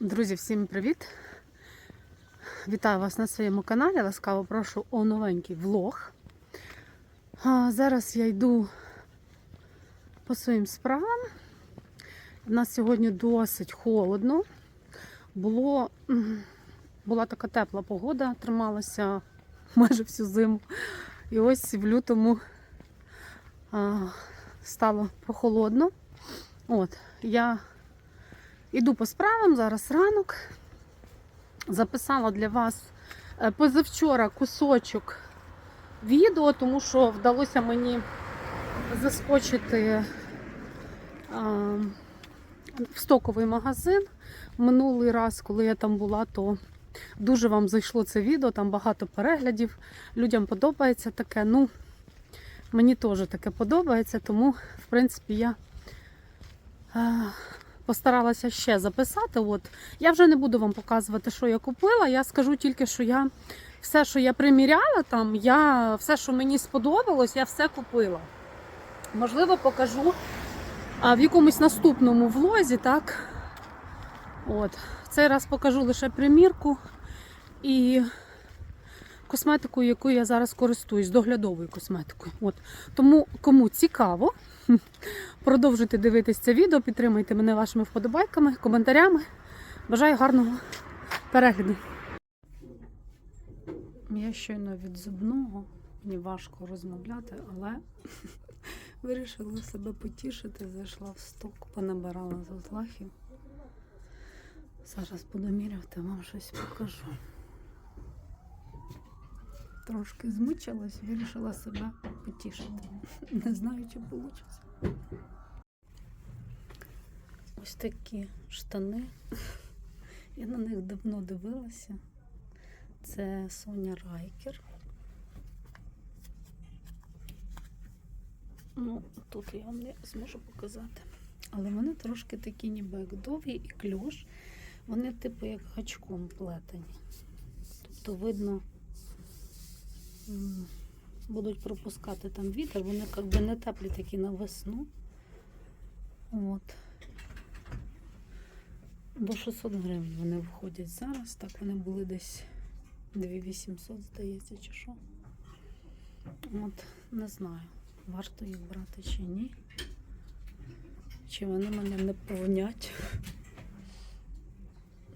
Друзі, всім привіт! Вітаю вас на своєму каналі. Ласкаво прошу о новенький влог. А, зараз я йду по своїм справам. У нас сьогодні досить холодно. Було, була така тепла погода, трималася майже всю зиму. І ось в лютому а, стало прохолодно. От, я Іду по справам, зараз ранок. Записала для вас е, позавчора кусочок відео, тому що вдалося мені заскочити е, в стоковий магазин. Минулий раз, коли я там була, то дуже вам зайшло це відео, там багато переглядів. Людям подобається таке. Ну, мені теж таке подобається, тому, в принципі, я. Постаралася ще записати. От я вже не буду вам показувати, що я купила. Я скажу тільки, що я все, що я приміряла там, я все, що мені сподобалось, я все купила. Можливо, покажу а, в якомусь наступному влозі, так. От. Цей раз покажу лише примірку і косметику, якою я зараз користуюсь, доглядовою косметикою. От. Тому кому цікаво, Продовжуйте дивитись це відео, підтримуйте мене вашими вподобайками, коментарями. Бажаю гарного перегляду. Я щойно від зубного, мені важко розмовляти, але вирішила себе потішити, зайшла в сток, понабирала з зазлахів. Зараз буду міряти, вам щось покажу. Трошки змучилась, вирішила себе потішити. Не знаю, чи вийде. Ось такі штани. Я на них давно дивилася. Це Соня Райкер. Ну, тут я вам не зможу показати. Але вони трошки такі ніби як довгі і кльош. Вони типу як гачком плетені. Тобто видно, будуть пропускати там вітер, вони якби не теплі такі на весну. От. До 600 гривень вони виходять зараз. Так вони були десь 2800, здається, чи що. От, не знаю, варто їх брати чи ні. Чи вони мене не повнять.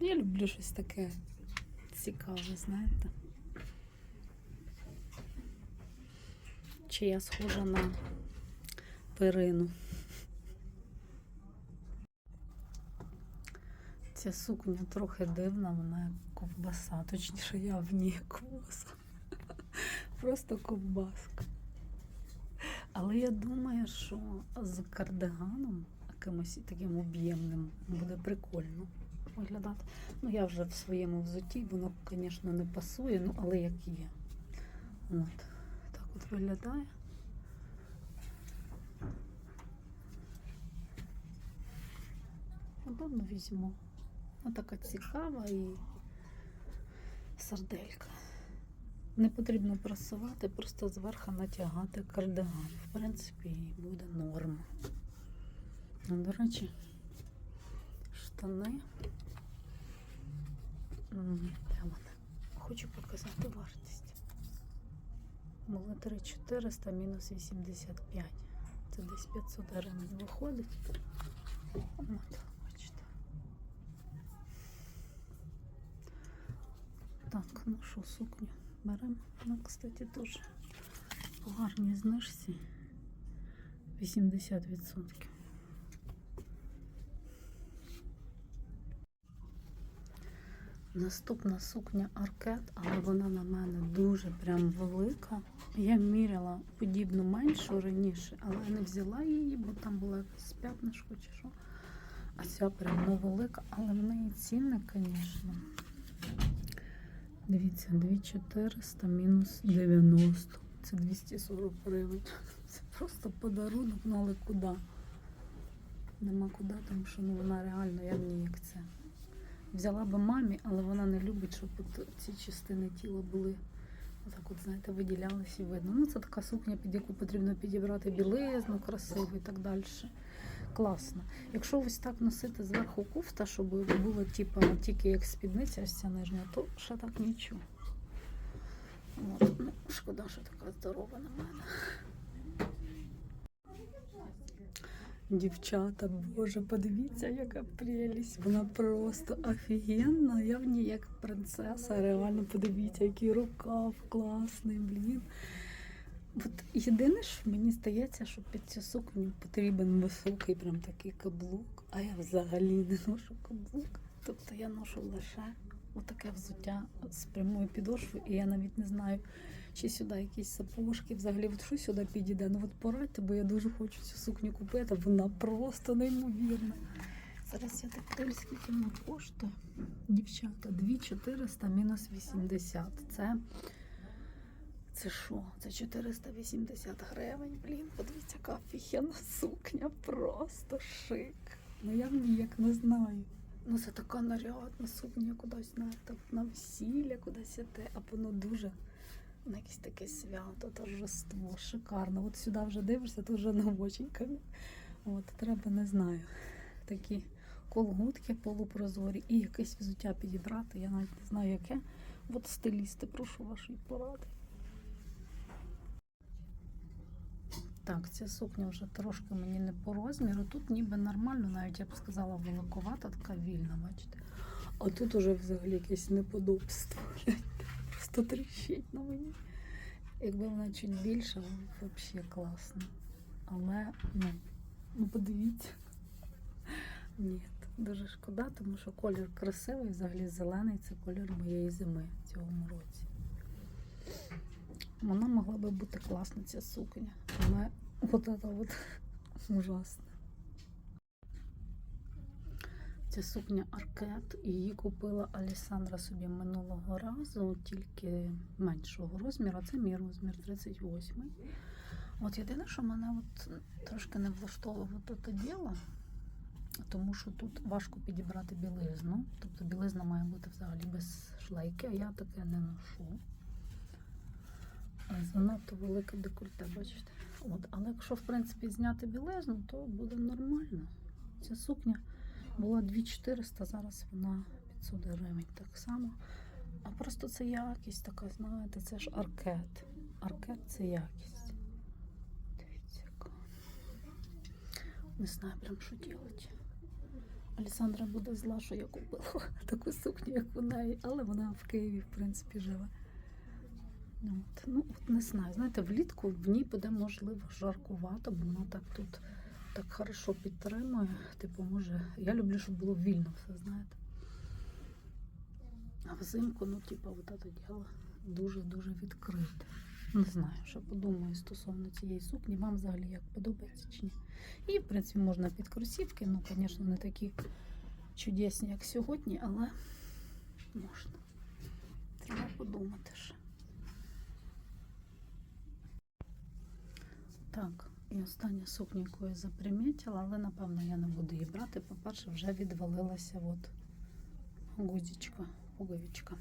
Я люблю щось таке цікаве, знаєте. Чи я схожа на перину. Ця сукня трохи дивна, вона як ковбаса, точніше я в ній ковбаса. Просто ковбаска. Але я думаю, що з кардиганом, якимось таким об'ємним, буде прикольно виглядати. Ну, я вже в своєму взутті, воно, звісно, не пасує, ну, але як є. От. От виглядає. Напевно, візьму. Вона така цікава і сарделька. Не потрібно прасувати, просто зверху натягати кардиган. В принципі, буде норма. Ну, до речі, штани. Де вони? Хочу показати вартість. Було 3400 мінус 85. Це десь 500 гривень виходить. От, бачите. Так, що, сукню беремо. Ну, кстати, теж гарні знижці 80%. Наступна сукня аркет, але вона на мене дуже прям велика. Я міряла подібну меншу раніше, але не взяла її, бо там була якась п'ятнишко чи що. А ця прям ну, велика, але в неї цінник, звісно. Дивіться, 2400 мінус 90. Це 240 гривень. Це просто подарунок, ну але куди? Нема куди, тому що ну, вона реально, я в ній як це. Взяла би мамі, але вона не любить, щоб от ці частини тіла були отак, от, знаєте, виділялися і видно. Ну, це така сукня, під яку потрібно підібрати білизну, красиву і так далі. Класно. Якщо ось так носити зверху кофта, щоб було типу, тільки як спідниця ця нижня, то ще так нічого. Ну, шкода, що така здорова на мене. Дівчата, боже, подивіться, яка прелість. Вона просто офігенна. Я в ній як принцеса. Реально подивіться, який рукав класний, блін. От єдине, що мені здається, що під цю сукню потрібен високий прям такий каблук, а я взагалі не ношу каблук. Тобто я ношу лише отаке взуття з прямою підошвою, і я навіть не знаю, чи сюди якісь сапожки, взагалі, от що сюди підійде. Ну от порадьте, бо я дуже хочу цю сукню купити, вона просто неймовірна. Зараз я так подивлюсь, скільки вона коштує. Дівчата, 2400 мінус 80. Це це що? Це 480 гривень. Блін, подивіться, яка офігенна сукня. Просто шик. Ну я ніяк не знаю. Ну це така нарядна сукня кудись, знаєте, на весілля кудись іде, а воно дуже на якесь таке свято, торжество, шикарно. От сюди вже дивишся, тут вже навоченьками. От, треба, не знаю, такі колготки полупрозорі і якесь взуття підібрати. Я навіть не знаю, яке. От стилісти, прошу вашої поради. Так, ця сукня вже трошки мені не по розміру. Тут ніби нормально, навіть я б сказала, великовата, така вільна, бачите. А тут уже взагалі якесь неподобство. Просто тріщить на мені. Якби вона чуть більша, взагалі класно. Але ну, ну подивіться. Ні, дуже шкода, тому що колір красивий, взагалі зелений це колір моєї зими в цьому році. Вона могла би бути класна, ця сукня. Але от це от ужасно. Ця сукня Аркет. Її купила Алісандра собі минулого разу, тільки меншого розміру. Це мій розмір 38. От єдине, що мене от трошки не влаштовувало це діло, тому що тут важко підібрати білизну. Тобто білизна має бути взагалі без шлейки, а я таке не ношу. Занадто велике декольте, бачите? От, але якщо, в принципі, зняти білизну, то буде нормально. Ця сукня була 2400, зараз вона 500 гривень так само. А просто це якість така, знаєте, це ж аркет. Аркет це якість. Дивіться, яка. Не знаю прям, що робити. Олександра буде зла, що я купила таку сукню, як неї, але вона в Києві, в принципі, живе. Ну, От. Ну, от не знаю. Знаєте, влітку в ній буде можливо жаркувато, бо вона так тут так хорошо підтримує. Типу, може, я люблю, щоб було вільно все, знаєте. А взимку, ну, типу, от це діло дуже-дуже відкрите. Не знаю, що подумаю стосовно цієї сукні. Вам взагалі як подобається чи ні. І, в принципі, можна під кросівки, ну, звісно, не такі чудесні, як сьогодні, але можна. Треба подумати ще. Так, і остання сукня, яку я запримітила, але напевно я не буду її брати. По-перше, вже відвалилася от гузічка, пуговичка.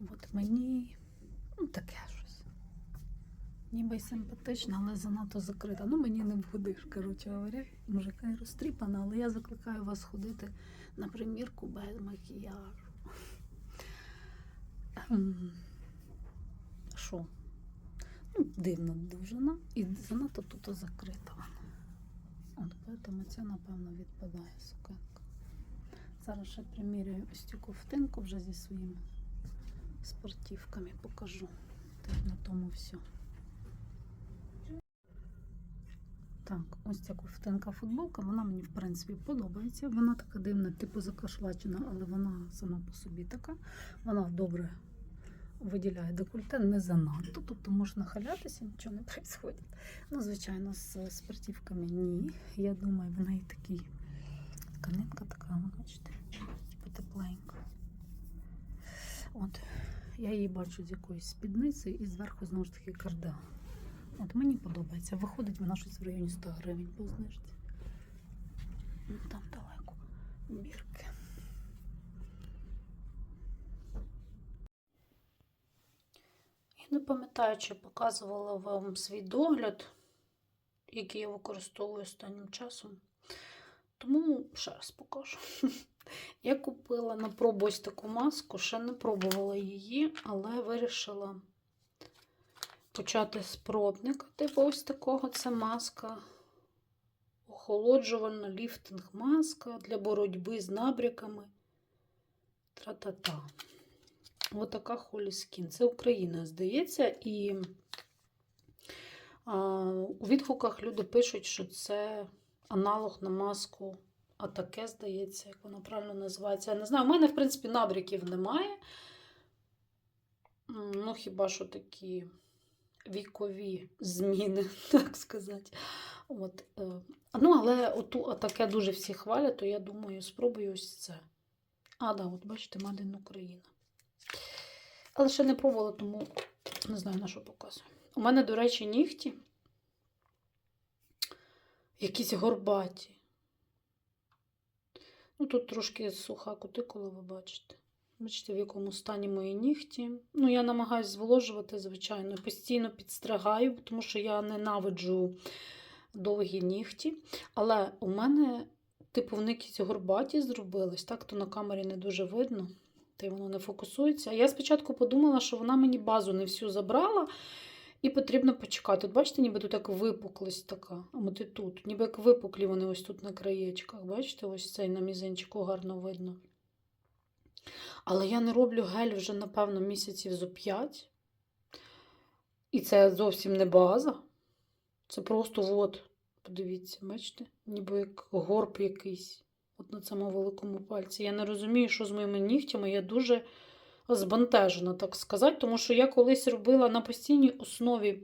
От мені ну, таке щось. Ніби й симпатична, але занадто закрита. Ну, мені не вгодиш, коротше говоря. Може, яка й розтріпана, але я закликаю вас ходити на примірку без макіяжу. Ну, дивна довжина і занадто тут закрита. вона. От тому ця, напевно, відпадає сукенка. Зараз ще приміряю ось цю ковтинку вже зі своїми спортивками покажу. Так, на тому все. Так, ось ця ковтинка футболка, вона мені в принципі подобається. Вона така дивна, типу закашлачена, але вона сама по собі така. Вона добре виділяє декольте не занадто, тобто можна халятися, нічого не відбувається. Ну, звичайно, з спортивками ні. Я думаю, в неї такий тканинка така, ну, бачите, типу тепленька. От, я її бачу з якоюсь спідницею і зверху знову ж таки кардиган. От мені подобається. Виходить вона щось в районі 100 гривень по знижці. Ну, там далеко. Бірки. Не пам'ятаю, чи показувала вам свій догляд, який я використовую останнім часом. Тому ще раз покажу. Я купила на пробу ось таку маску, ще не пробувала її, але вирішила почати з пробника. Типу ось такого. Це маска охолоджувальна ліфтинг маска для боротьби з набряками. Тра-та-та. Ось така Холі Скін. Це Україна, здається, і а, у відгуках люди пишуть, що це аналог на маску Атаке, здається, як вона правильно називається. Я не знаю, у мене, в принципі, набряків немає. Ну, хіба що такі вікові зміни, так сказати. От, е, ну, але оту атаке дуже всі хвалять, то я думаю, спробую ось це. А, да, от бачите, Мадин Україна. Але ще не пробувала, тому не знаю, на що показую. У мене, до речі, нігті якісь горбаті. Ну, тут трошки суха кутикула, ви бачите. Бачите, в якому стані мої нігті. Ну, я намагаюся зволожувати, звичайно, постійно підстригаю, тому що я ненавиджу довгі нігті. Але у мене, типу, вони якісь горбаті зробились, так, то на камері не дуже видно, та й воно не фокусується. Я спочатку подумала, що вона мені базу не всю забрала, і потрібно почекати. От бачите, ніби тут як випуклость така. От і тут. Ніби як випуклі вони ось тут на краєчках. Бачите, ось цей на мізинчику гарно видно. Але я не роблю гель вже, напевно, місяців зо 5. І це зовсім не база. Це просто от, подивіться, бачите? Ніби як горб якийсь. От на цьому великому пальці. Я не розумію, що з моїми нігтями. Я дуже збентежена, так сказати, тому що я колись робила на постійній основі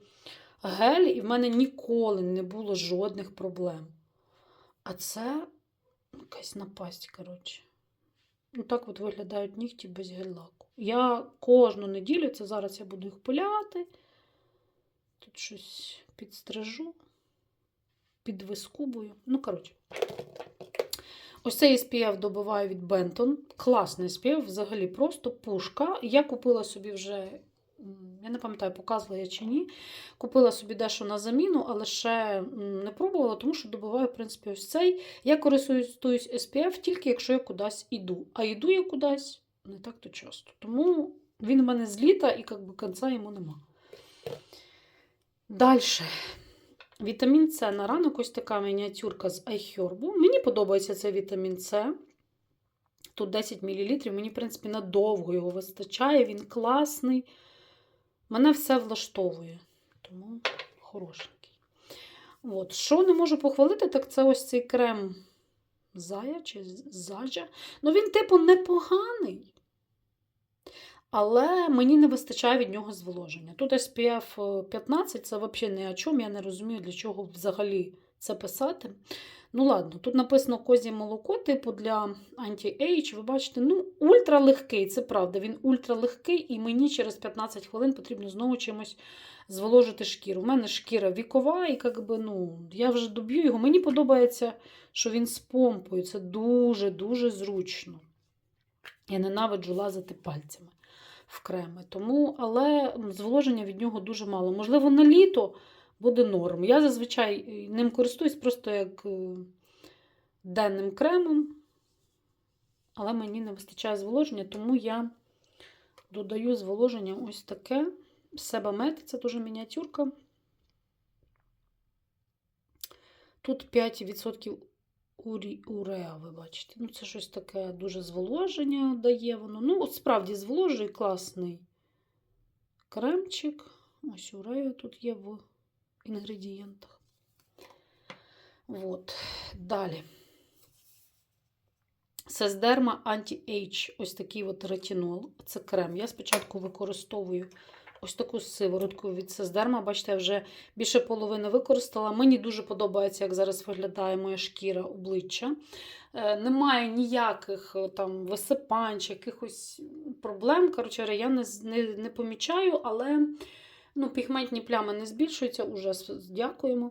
гель, і в мене ніколи не було жодних проблем. А це якась напасть, коротше. Ну, так от виглядають нігті без гель-лаку. Я кожну неділю, це зараз я буду їх пиляти. Тут щось підстрижу, підвискубую. Ну, коротше. Ось цей SPF добиваю від Benton. Класний SPF, взагалі просто пушка. Я купила собі вже, я не пам'ятаю, показувала я чи ні. Купила собі дещо на заміну, але ще не пробувала, тому що добиваю, в принципі, ось цей. Я користуюсь SPF тільки якщо я кудись іду. А йду я кудись не так то часто. Тому він в мене з літа і як би кінця йому нема. Далі. Вітамін С на ранок ось така мініатюрка з iHerb. Мені подобається цей вітамін С. Тут 10 мл. Мені, в принципі, надовго його вистачає. Він класний. Мене все влаштовує. Тому хорошенький. От. Що не можу похвалити, так це ось цей крем Зая чи Заджа. Ну, він, типу, непоганий. Але мені не вистачає від нього зволоження. Тут SPF 15 це взагалі не о чому. Я не розумію, для чого взагалі це писати. Ну, ладно, тут написано козє молоко, типу для анті-ейдж. Ви бачите, ну, ультралегкий, це правда. Він ультралегкий, і мені через 15 хвилин потрібно знову чимось зволожити шкіру. У мене шкіра вікова, і якби, ну, я вже доб'ю його. Мені подобається, що він з помпою. Це дуже-дуже зручно. Я ненавиджу лазити пальцями в креми. Тому, але зволоження від нього дуже мало. Можливо, на літо буде норм. Я зазвичай ним користуюсь просто як е, денним кремом, але мені не вистачає зволоження, тому я додаю зволоження ось таке. Себамет, це дуже мініатюрка. Тут 5% урі, уреа, ви бачите. Ну, це щось таке дуже зволоження дає воно. Ну, от справді зволожує класний кремчик. Ось уреа тут є в інгредієнтах. От. Далі. Сездерма Anti-Age. Ось такий от ретинол. Це крем. Я спочатку використовую ось таку сиворотку від Сездерма. Бачите, я вже більше половини використала. Мені дуже подобається, як зараз виглядає моя шкіра обличчя. Е, Немає ніяких е, там висипань чи якихось проблем. Коротше, я не, не, не помічаю, але ну, пігментні плями не збільшуються. Уже дякуємо.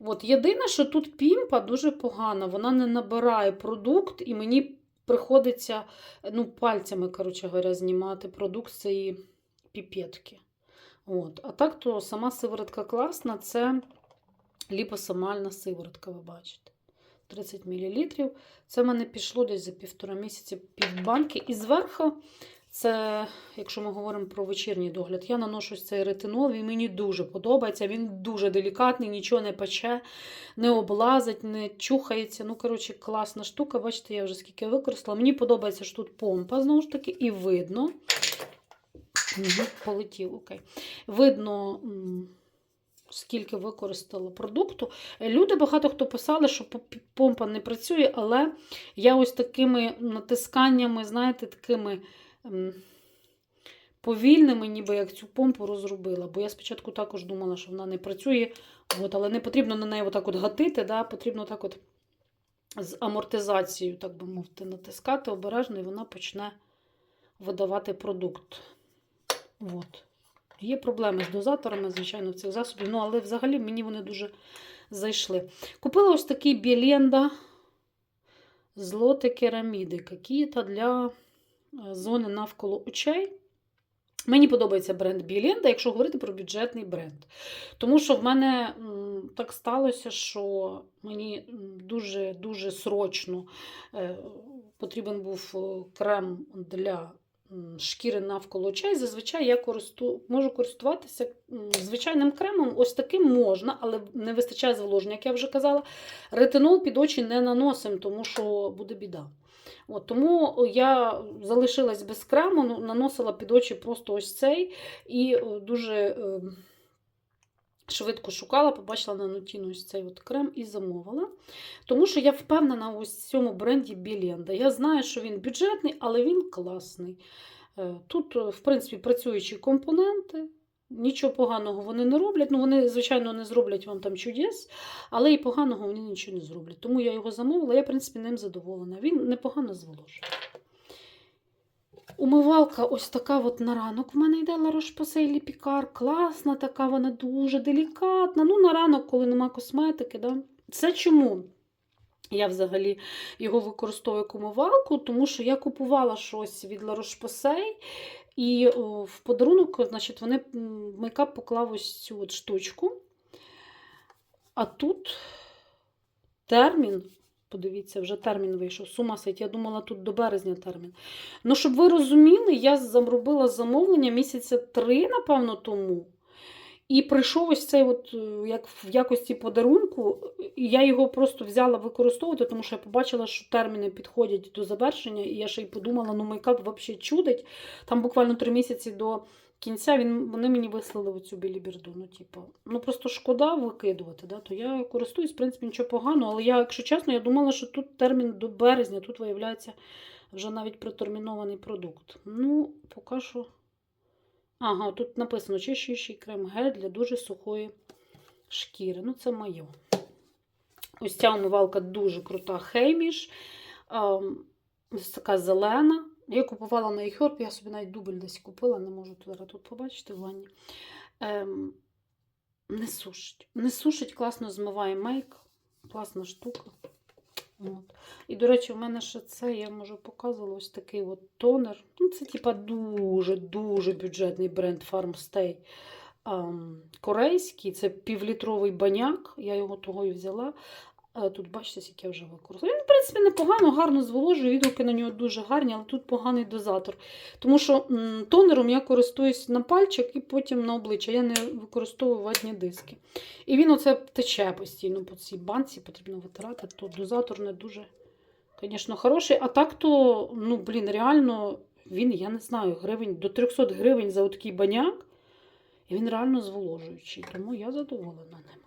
От. Єдине, що тут пімпа дуже погана, вона не набирає продукт, і мені приходиться ну, пальцями, коротше говоря, знімати продукт з цієї піпетки. От. А так то сама сиворотка класна, це ліпосомальна сиворотка, ви бачите. 30 мл. Це в мене пішло десь за півтора місяці півбанки. І зверху, це, якщо ми говоримо про вечірній догляд, я наношу цей ретинол, він мені дуже подобається. Він дуже делікатний, нічого не пече, не облазить, не чухається. Ну, коротше, класна штука. Бачите, я вже скільки використала. Мені подобається, що тут помпа, знову ж таки, і видно. Мгм, Полетів, окей. Видно, скільки використала продукту. Люди багато хто писали, що помпа не працює, але я ось такими натисканнями, знаєте, такими повільними, ніби як цю помпу розробила. Бо я спочатку також думала, що вона не працює, от, але не потрібно на неї отак от гатити, да? потрібно так от з амортизацією, так би мовити, натискати обережно, і вона почне видавати продукт. От. Є проблеми з дозаторами, звичайно, в цих засобів, ну, але взагалі мені вони дуже зайшли. Купила ось такий Біленда злоти кераміди, какие-то для е, зони навколо очей. Мені подобається бренд Біленда, якщо говорити про бюджетний бренд. Тому що в мене так сталося, що мені дуже-дуже срочно е, потрібен був е, крем для шкіри навколо очей. Зазвичай я користу, можу користуватися звичайним кремом. Ось таким можна, але не вистачає зволоження, як я вже казала. Ретинол під очі не наносимо, тому що буде біда. От, тому я залишилась без крему, ну, наносила під очі просто ось цей і е, дуже е, швидко шукала, побачила на нотіну ось цей от крем і замовила. Тому що я впевнена ось цьому бренді Біленда. Я знаю, що він бюджетний, але він класний. Е, Тут, е, в принципі, працюючі компоненти. Нічого поганого вони не роблять. Ну, вони, звичайно, не зроблять вам там чудес, але і поганого вони нічого не зроблять. Тому я його замовила, я, в принципі, ним задоволена. Він непогано зволожує. Умивалка ось така от на ранок. В мене йде Roche-Posay Picard. Класна така, вона дуже делікатна. Ну, на ранок, коли нема косметики. Да? Це чому? Я взагалі його використовую як умивалку, тому що я купувала щось від Roche-Posay, і в подарунок, значить, вони мейкап поклав ось цю от штучку. А тут термін, подивіться, вже термін вийшов. З ума. Я думала, тут до березня термін. Ну, щоб ви розуміли, я зробила замовлення місяця три, напевно, тому. І прийшов ось цей, от, е, як в якості подарунку, і я його просто взяла використовувати, тому що я побачила, що терміни підходять до завершення, і я ще й подумала, ну мейкап взагалі чудить. Там буквально три місяці до кінця він, вони мені вислали оцю біліберду. Ну, типу, ну просто шкода викидувати. Да? То я користуюсь, в принципі, нічого поганого, але я, якщо чесно, я думала, що тут термін до березня, тут виявляється вже навіть протермінований продукт. Ну, поки що. Ага, тут написано чищуючий крем гель для дуже сухої шкіри. Ну, це моє. Ось ця умивалка дуже крута хейміш. Ем, Ось така зелена. Я купувала на iHerb, я собі навіть дубль десь купила, не можу зараз тут побачити в ванні. Ем, не сушить. Не сушить, класно змиває мейк. Класна штука. От. І, до речі, в мене ще це, я можу показувала ось такий от тонер. Ну, це типа дуже-дуже бюджетний бренд Farmstay. Ем, корейський, це півлітровий баняк. Я його того і взяла. Тут, бачите, скільки я вже використовую. Він, в принципі, непогано, гарно зволожує, відгуки на нього дуже гарні, але тут поганий дозатор. Тому що тонером я користуюсь на пальчик і потім на обличчя. Я не використовую ватні диски. І він оце тече постійно по цій банці, потрібно витирати, то дозатор не дуже, звісно, хороший. А так то, ну, блін, реально, він, я не знаю, гривень до 300 гривень за такий баняк. І він реально зволожуючий, тому я задоволена ним.